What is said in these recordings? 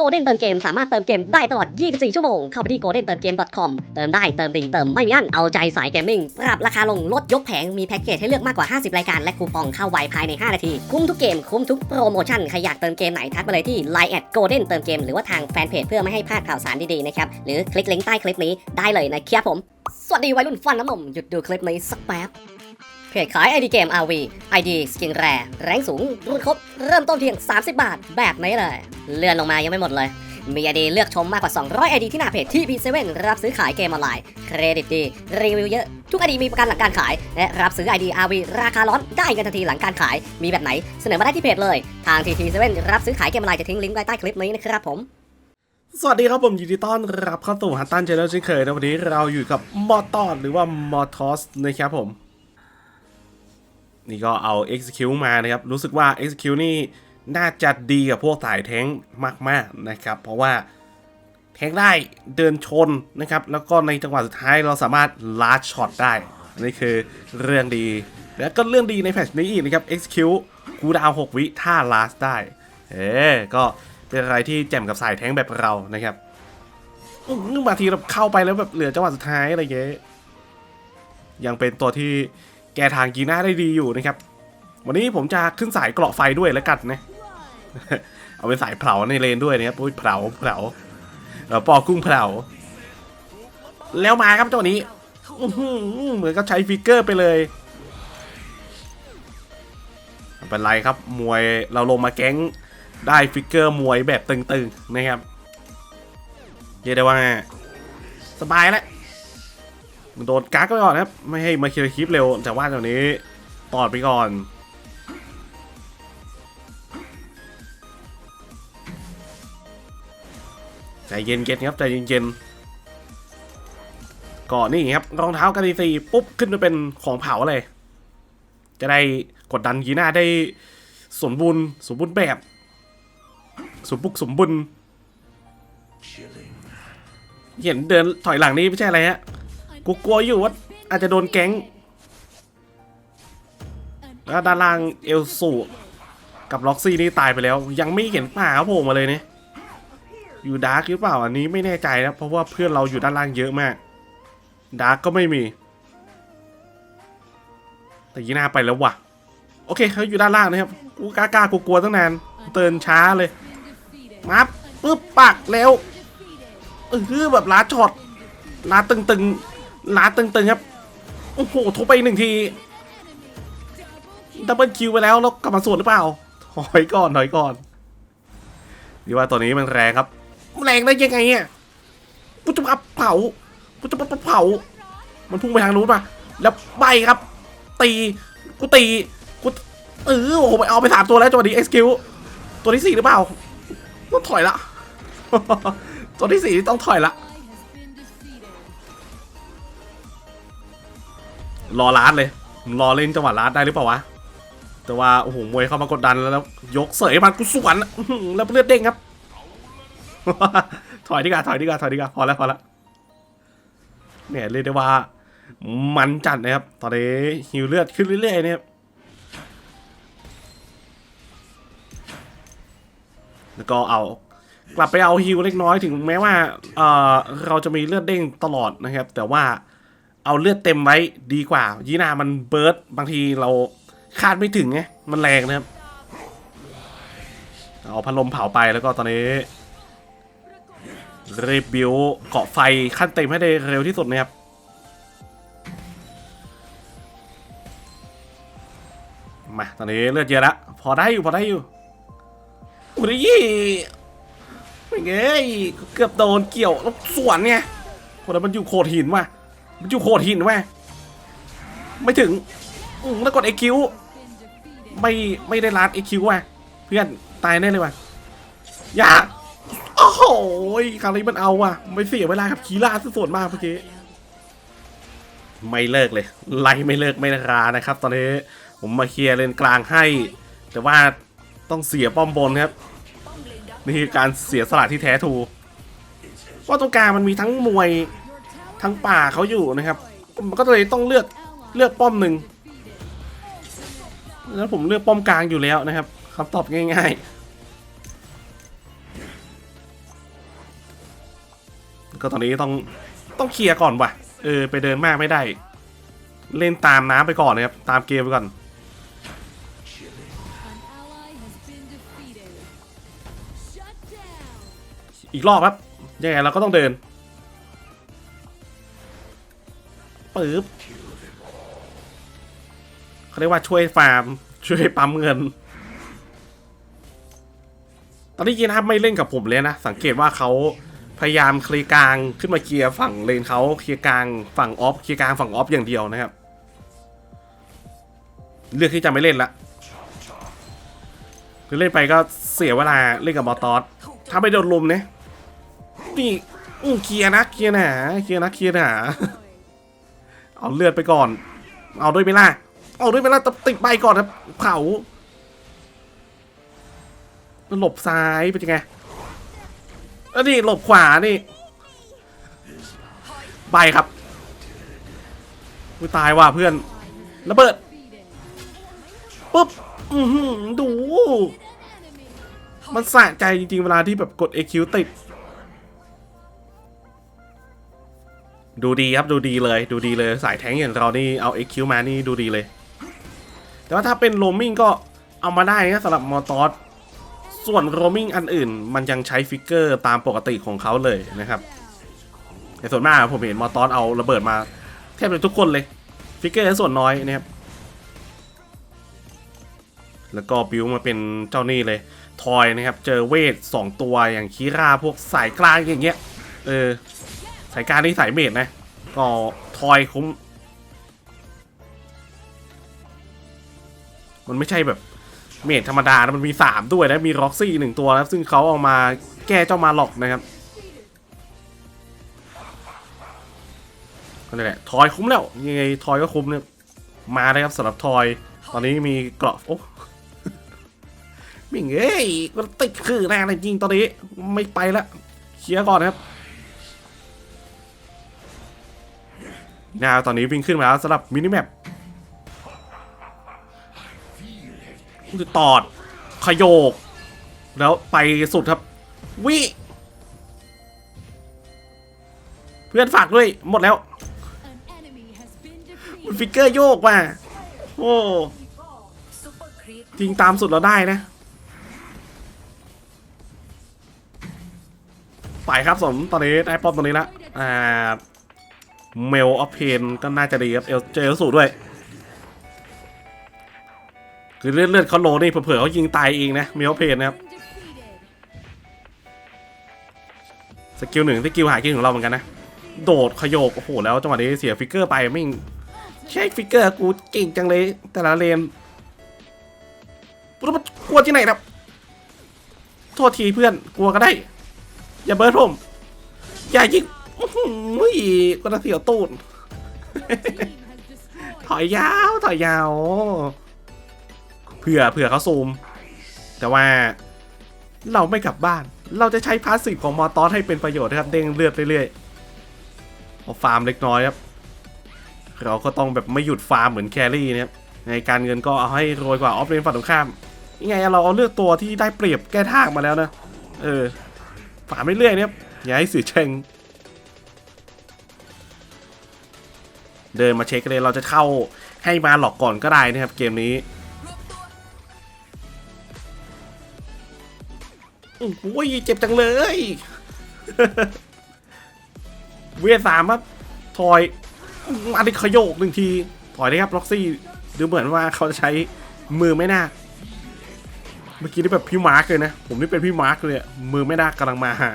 Golden เติมเกมสามารถเติมเกมได้ตลอด 24 ชั่วโมง เข้าไปที่ goldentermgame.com เติมได้เติมดีเติมไม่มีอั้นเอาใจสายเกมมิ่งปรับราคาลงลดยกแผงมีแพ็กเกจให้เลือกมากกว่า 50 รายการ และคูปองเข้าไวภายใน 5 นาที คุ้มทุกเกมคุ้มทุกโปรโมชั่นใครอยากเติมเกมไหนทักมาเลยที่ Line at Golden เติมเกมหรือว่าทางแฟนเพจเพื่อไม่ให้พลาดข่าวสารดีๆนะครับหรือคลิกลิงก์ใต้คลิปนี้ได้เลยนะครับผม สวัสดีวัยรุ่นฟันน้ำนมหยุดดูคลิปนี้สักแป๊บ เพจขาย ID เกม RV ID สกินแรแรงสูง รุ่นครบ เริ่มต้นเพียง 30 บาท แบบนี้เลย เลื่อนลงมายังไม่หมดเลย มี ID เลือกชมมากกว่า 200 ID ที่หน้าเพจที่ P7 รับซื้อขายเกมออนไลน์ เครดิตดี รีวิวเยอะ ทุก ID มีประกันหลังการขาย และรับซื้อ ID RV ราคาร้อนได้เงินทันทีหลังการขาย มีแบบไหน เสนอมาได้ที่เพจเลย ทาง TT7 รับซื้อขายเกมออนไลน์จะทิ้งลิงก์ไว้ใต้คลิปนี้นะครับผมสวัสดีครับผมยินดีต้อนรับเข้าสู่ฮัตตันเชนเนลเช่นเคยนะวันนี้เราอยู่กับมอตอนหรือว่ามอทอสนะครับผม นี่ก็เอา Execute มานะครับ รู้สึกว่า Execute นี่น่าจะดีกับพวกสายแท้งมากๆนะครับ เพราะว่าแทงได้เดินชนนะครับ แล้วก็ในจังหวะสุดท้ายเราสามารถลาดช็อตได้นี่คือเรื่องดี แล้วก็เรื่องดีในแพทช์นี้อีกนะครับ Execute คูดาว6วิถ้าลาสได้ เอ๊ก็เป็นอะไรที่แจ่มกับสายแท้งแบบเรานะครับบางทีเราเข้าไปแล้วแบบเหลือจังหวะสุดท้ายอะไรเงี้ยยังเป็นตัวที่ แกทางกีน่าได้ดีอยู่นะครับ วันนี้ผมจะขึ้นสายเกราะไฟด้วยแล้วกันนะเอาเป็นสายเผาในเลนด้วยนะครับอุ้ยเผาเผาเออปอกุ้งเผาแล้วมาครับเจ้านี้เหมือนกับใช้ฟิกเกอร์ไปเลยไม่เป็นไรครับมวยเราลงมาแก๊งได้ฟิกเกอร์มวยแบบตึงๆนะครับเรียกได้ว่าสบายแล้ว โดนกักไว้ก่อนนะครับ ไม่ให้มาเคลียร์คลิปเร็ว แต่ว่าตอนนี้ตอดไปก่อน ใจเย็นเย็นครับ ใจเย็นเย็นๆก่อนนี่ครับ รองเท้ากันดีซีปุ๊บ ขึ้นไปเป็นของเผาเลย จะได้กดดันยีน่าได้สมบูรณ์ สมบูรณ์แบบ สมบุกสมบุญเห็นเดินถอยหลังนี่ไม่ใช่อะไรฮะ กูกลัวอยู่ว่าอาจจะโดนแก๊งแล้วด้านล่างเอลสูกับล็อกซี่นี่ตายไปแล้ว ยังไม่เห็นป่าเขาโผล่มาเลยเนี่ยอยู่ดาร์กหรือเปล่าอันนี้ไม่แน่ใจนะเพราะว่าเพื่อนเราอยู่ด้านล่างเยอะมากดาร์กก็ไม่มี แต่ยีน่าไปแล้วว่ะ โอเคเขาอยู่ด้านล่างนะครับกูกล้ากล้ากูกลัวตั้งนานเตือนช้าเลยมาปึ๊บปักแล้วเออแบบล้าช็อตลาตึงๆ ลาดตึงๆครับ โอ้โหทุบไปหนึ่งทีดับเบิลคิวไปแล้วแล้วกลับมาสวนหรือเปล่าถอยก่อนถอยก่อนดีว่าตัวนี้มันแรงครับ แรงได้ยังไงอะพุทธพับเผาพุทธพับเผา มันพุ่งไปทางนู้นมาแล้วใบครับ ตีกูตีกูเออโอ้โหไปเอาไปสามตัวแล้วจังหวะนี้เอ็กซ์คิวตัวที่สี่หรือเปล่าต้องถอยละ ตัวที่สี่ต้องถอยละ รอลาดเลยรอเล่นจังหวะลาดได้หรือเปล่าวะแต่ว่าโอ้โหมวยเข้ามากดดันแล้วแล้วยกเสยมันกูสวนแล้วเลือดเด้งครับ ถอยดีกว่าถอยดีกว่าถอยดีกว่าพอแล้วพอแล้วเนี่ยเรียกได้ว่ามันจัดนะครับ ตอนนี้ฮิวเลือดขึ้นเรื่อยๆเนี่ยแล้วก็เอากลับไปเอาฮิวเล็กน้อยถึงแม้ว่าเเราจะมีเลือดเด้งตลอดนะครับ แต่ว่า เอาเลือดเต็มไว้ดีกว่า ยีนามันเบิร์ดบางทีเราคาดไม่ถึงไงมันแรงนะครับ เอาพัดลมเผาไปแล้วก็ตอนนี้รีบบิวเกาะไฟขั้นเต็มให้ได้เร็วที่สุดนะครับมาตอนนี้เลือดเยอะละพอได้อยู่พอได้อยู่อุ้ยไม่เงเกือบโดนเกี่ยวแล้วสวนไงคนนั้นมันอยู่โขดหินว่ะ มันอยู่โขดหินแม่ไม่ถึงอืมแล้วกดไอคิวไม่ไม่ได้รัดไอคิวว่ะ เพื่อนตายแน่เลยว่ะ อย่า โอ้โหคาวนี้มันเอาว่ะ ไม่เสียเวลากับคีล่าส่วนมากเมื่อกี้ ไม่เลิกเลย ไล่ไม่เลิกไม่รานะครับ ตอนนี้ผมมาเคลียร์เลนกลางให้ แต่ว่าต้องเสียป้อมบนครับ นี่คือการเสียสละที่แท้ทรูเพราตรงกลางมันมีทั้งมวย ทั้งป่าเขาอยู่นะครับมันก็เลยต้องเลือกเลือกป้อมหนึ่งแล้วผมเลือกป้อมกลางอยู่แล้วนะครับคำตอบง่ายๆ ก็ตอนนี้ต้องต้องเคลียร์ก่อนว่ะเออไปเดินมากไม่ได้ เล่นตามน้ำไปก่อนนะครับ ตามเกมไปก่อนอีกรอบครับยังไงเราก็ต้องเดิน ปึ๊บเขาเรียกว่าช่วยฟาร์ม ช่วยปั๊มเงิน ตอนนี้ยีนะครับไม่เล่นกับผมเลยนะ สังเกตว่าเขาพยายามเคลียร์กลางขึ้นมาเคลียร์ฝั่งเลนเขาเคลียร์กลางฝั่งออฟเคลียร์กลางฝั่งออฟอย่างเดียวนะครับ เลือกที่จะไม่เล่นละคือเล่นไปก็เสียเวลาเล่นกับบอตอสถ้าไม่โดนลุมเนี่ยนี่อื้เคลียร์นะเคลียร์หนาเคลียร์นะเคลียร์หนา เอาเลือดไปก่อน เอาด้วยไหมล่ะเอาด้วยไหมล่ะติดใบก่อนครับเผาหลบซ้ายเป็นยังไงแล้วนี่หลบขวานี่ใบครับอุ้ยตายว่ะเพื่อนระเบิดปุ๊บอือหือดู มันสะใจจริงๆ เวลาที่แบบกด AQ ติด ดูดีครับดูดีเลย ดูดีเลยสายแทงอย่างเรานี่เอา AQ มานี่ดูดีเลย แต่ว่าถ้าเป็นโรมิงก็เอามาได้นะสำหรับมอตอสส่วนโรมิงอันอื่น มันยังใช้ฟิกเกอร์ตามปกติของเขาเลยนะครับแต่ส่วนมากผมเห็นมอตอสเอาระเบิดมาแทบจะทุกคนเลยฟิกเกอร์ส่วนน้อยนะครับแล้วก็บิวมาเป็นเจ้านี่เลย ทอยนะครับ เจอเวทสองตัวอย่างคีราพวกสายกลางอย่างเงี้ย เออ สายกางนี่สายเมดนะก็ทอยคุ้ม มันไม่ใช่แบบเมดธรรมดานะมันมีสามด้วยนะ มีร็อกซี่หนึ่งตัวนะซึ่งเขาเอามาแก้เจ้ามาหลอกนะครับก็นี่นแหละทอยคุ้มแล้ว ยังไงทอยก็คุ้มเนี่ยมาเลยครับสำหรับทอย ตอนนี้มีเกราะโอ้มิ่งเอ้ยก็ติดคือแน่เลยจริงตอนนี้ไม่ไปละเคลียร์ก่อนนะครับ นาตอนนี้วิ่งขึ้นมาแล้วสำหรับมินิแมปจะตอด ขยโยก แล้วไปสุดครับ วิ เพื่อนฝากด้วย หมดแล้วมันฟิกเกอร์โยกว่ะโอ้จริงตามสุดเราได้นะ ไปครับสมตอนนี้ได้ป้อมตรงนี้ละอ่า เมลออฟเพนก็น่าจะดีครับเอลเจอเอลสูด้วย คือเลือดเลือดเขาโลนี่เผื่อเขายิงตายเองนะเมลออฟเพนนะครับสกิลหนึ่งที่กิลหายกินของเราเหมือนกันนะ โดดขยโยกโอ้โหแล้วจังหวะนี้เสียฟิกเกอร์ไปไม่ใช่ฟิกเกอร์กูเก่งจังเลยแต่ละเลนรู้มันกลัวที่ไหนครับโทษทีเพื่อนกลัวก็ได้ อย่าเบิร์ดผม อย่ายิง อื้อหือก็น่าเสียวตูดถอยยาวถอยยาวเผื่อเผื่อเขาซูม แต่ว่าเราไม่กลับบ้าน เราจะใช้พาสซีฟของมอตอสให้เป็นประโยชน์นะครับ เด้งเลือดเรื่อยๆเอาฟาร์มเล็กน้อยครับ เราก็ต้องแบบไม่หยุดฟาร์มเหมือนแครี่นะครับในการเงินก็เอาให้โรยกว่าออฟเลนฝั่งตรงข้ามยังไงเราเอาเลือกตัวที่ได้เปรียบแก้ทางมาแล้วนะ เออ ฟาร์มเรื่อยๆนะครับอย่าให้เสื่อเชง เดินมาเช็คเลยเราจะเข้าให้มาหลอกก่อนก็ได้นะครับเกมนี้โอ้โหเจ็บจังเลยเวียสามครับถอยอันนี้ขยโยกหนึ่งที ถอยได้ครับล็อกซี่ดูเหมือนว่าเขาจะใช้มือไม่น่าเมื่อกี้นี่แบบพี่มาร์กเลยนะ ผมนี่เป็นพี่มาร์กเลยมือไม่น่ากำลังมาหา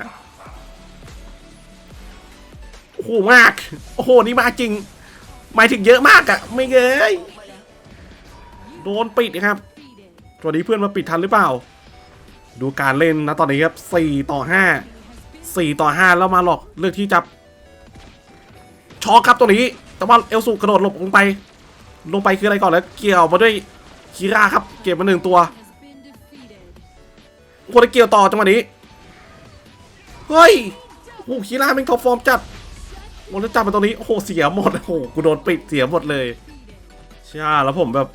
โอ้โหมาก โอ้โหนี่มากจริง หมายถึงเยอะมากอะไม่เงยโดนปิดนะครับตัวนี้เพื่อนมาปิดทันหรือเปล่า ดูการเล่นนะตอนนี้ครับ4ต่อ 5 4 ต่อ 5 แล้วมาหลอกเลือกที่จะช็อกครับตัวนี้ แต่ว่าเอลสูกระโดดหลบลงไป ลงไปคืออะไรก่อนแล้วเกี่ยวมาด้วยคีราครับ เก็บมาหนึ่งตัว Has been defeated. คนเกี่ยวต่อจังหวะนี้ เฮ้ยโอ้คีราเป็นท็อปฟอร์มจัด โอ้แล้วจับมาตรงนี้โอ้โหเสียหมดโอ้โหกูโดนปิดเสียหมดเลยใช่แล้วผมแบบ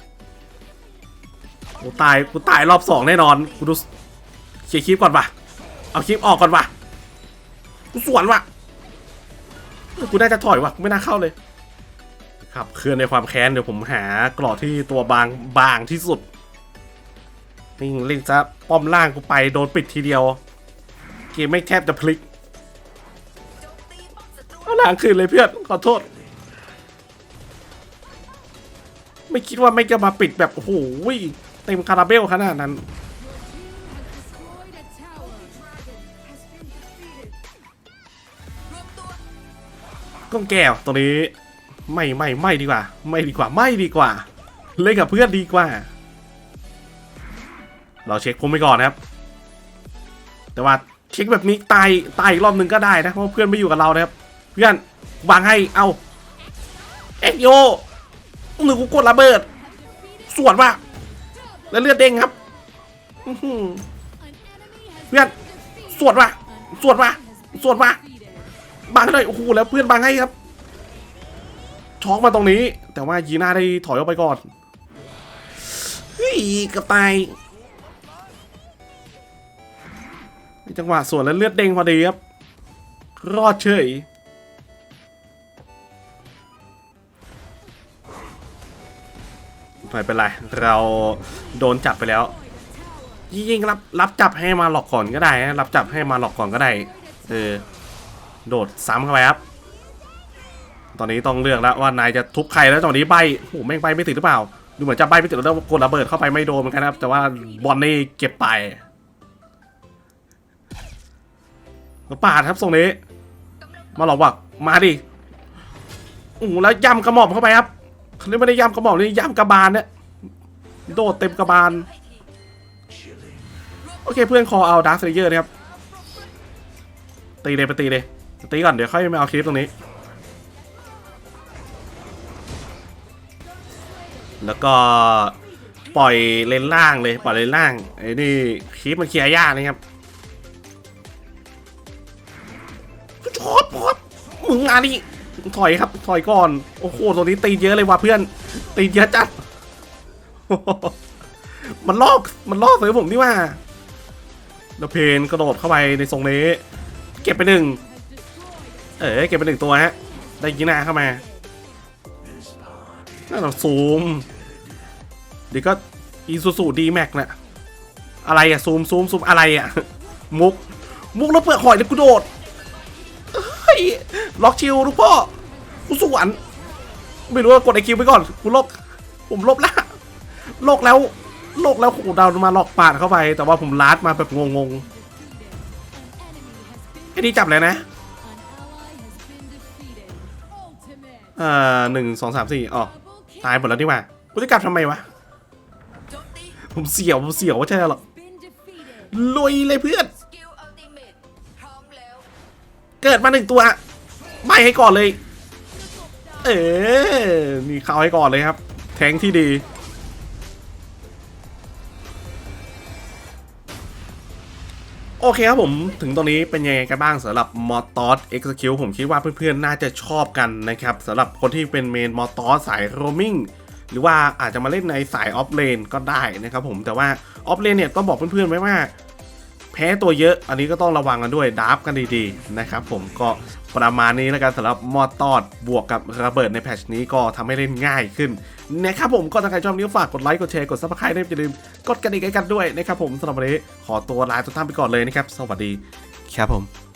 กูตายกูตายรอบสองแน่นอนกูดูเคลียร์คลิปก่อนปะเอาคลิปออกก่อนปะกูสวนปะกูน่าจะถอยวะไม่น่าเข้าเลย ครับเคลื่อนในความแค้นเดี๋ยวผมหากรอที่ตัวบางบางที่สุดนี่เล่นซะป้อมล่างกูไปโดนปิดทีเดียว เกมไม่แทบจะพลิก เอางคืนเลยเพื่อนขอโทษ ไม่คิดว่าไม่จะมาปิดแบบโอ้โหเต็มคาราเบลขนาดนั้นก้องแก้วตรงนี้ไม่ไม่ไม่ดีกว่า ไม่ดีกว่าไม่ดีกว่า เล่นกับเพื่อนดีกว่า เราเช็คพุ่มไปก่อนนะครับ แต่ว่าเช็คแบบนี้ตายตายอีกรอบหนึ่งก็ได้นะเพราะเพื่อนไม่อยู่กับเรานะครับ เพื่อนวางให้เอาเอ็กโยหนึ่งกูกดระเบิด ส่วนว่า แล้วเลือดเด้งครับเพื่อนส่วนว่าส่วนว่าส่วนว่า defeated. บังห้หน่อยโอ้โหแล้วเพื่อนบังให้ครับช็อกมาตรงนี้ แต่ว่ายีน่าได้ถอยออกไปก่อนเฮ้ยกระต่ายจังหวะส่วนแล้วเลือดเด้งพอดีครับ รอดเฉย ไม่เป็นไร เราโดนจับไปแล้ว ยิ่งรับรับจับให้มาหลอกก่อนก็ได้นะรับจับให้มาหลอกก่อนก็ได้เออโดดซ้ำเข้าไปครับ ตอนนี้ต้องเลือกแล้วว่านายจะทุบใครแล้วตอนนี้ใบโอ้โหแม่งใบไม่ติดหรือเปล่า ดูเหมือนจะใบไม่ติดแล้วกดระเบิดเข้าไปไม่โดนเหมือนกันครับ แต่ว่าบอลนี่เก็บไปปาดครับทรงนี้ มาหลอกว่ามาดิโอ้โหแล้วย่ำกระหม่อมเข้าไปครับ เขาเรียกไม่ได้ย่ำกระหม่อมนี่ย่ำกระบาลเนี่ยโดดเต็มกระบาลโอเคเพื่อนคอเอาดาร์คเซเยอร์นะครับตีเลยไปตีเลยตีก่อนเดี๋ยวค่อยมาเอาคลิปตรงนี้ แล้วก็ปล่อยเลนล่างเลยปล่อยเลนล่างไอ้นี่คลิปมันเคลียร์ยากนะครับชอบพอดมึงงานนี้ ถอยครับ ถอยก่อน โอ้โหตรงนี้ตีเยอะเลยว่ะเพื่อน ตีเยอะจัด มันลอก มันลอกใส่ผมนี่ว่าแล้วเพนกระโดดเข้าไปในทรงนี้ เก็บไปหนึ่ง เอ๋เก็บไปหนึ่งตัวฮะ ได้ยีน่าเข้ามาน่าจะซูมเดี๋ยวก็อีซูซูดีแม็กนะอะไรอะซูมซูมซูมอะไรอะมุก มุกแล้วเปลือกหอยแล้วกูโดด ยล็อกชิวลูกพ่อกูสวนไม่รู้ว่ากดไอคิวไปก่อนกูลบผมลบละลกแล้วลกแล้วกูดาวมาหลอกปาดเข้าไป แต่ว่าผมลาดมาแบบงงๆไอ้นี่จับเลยนะเอ่อหนึ่งสองสามสี่อ๋อตายหมดแล้วนี่ว่ากูจะกลับทำไมวะผมเสียวผมเสียวว่าใช่หรอลุยเลยเพื่อน เกิดมาหนึ่งตัวไม่ให้ก่อนเลย เออนี่เข้าให้ก่อนเลยครับ แทงที่ดี โอเคครับผมถึงตรงนี้เป็นยังไงกันบ้างสำหรับ m o t o s Execute ผมคิดว่าเพื่อนๆ น่าจะชอบกันนะครับสำหรับคนที่เป็นเมน m o t o s สาย roaming หรือว่าอาจจะมาเล่นในสายออฟเลนก็ได้นะครับผมแต่ว่าออฟเลนเนี่ยต้องบอกเพื่อนๆไว้ว่า พ้ตัวเยอะ อันนี้ก็ต้องระวังกันด้วยดับกันดีๆนะครับผมก็ประมาณนี้แล้วกันสำหรับมอดตอดบวกกับระเบิดในแพทช์นี้ก็ทำให้เล่นง่ายขึ้นนะครับผมก็ถ้าใครชอบนี้ฝากกดไลค์กดแชร์กดซับสไครต์อย่าลืมกดกระดิ่งให้กันด้วยนะครับผมสำหรับวันนี้ขอตัวลาทุกท่านไปก่อนเลยนะครับ สวัสดีครับผม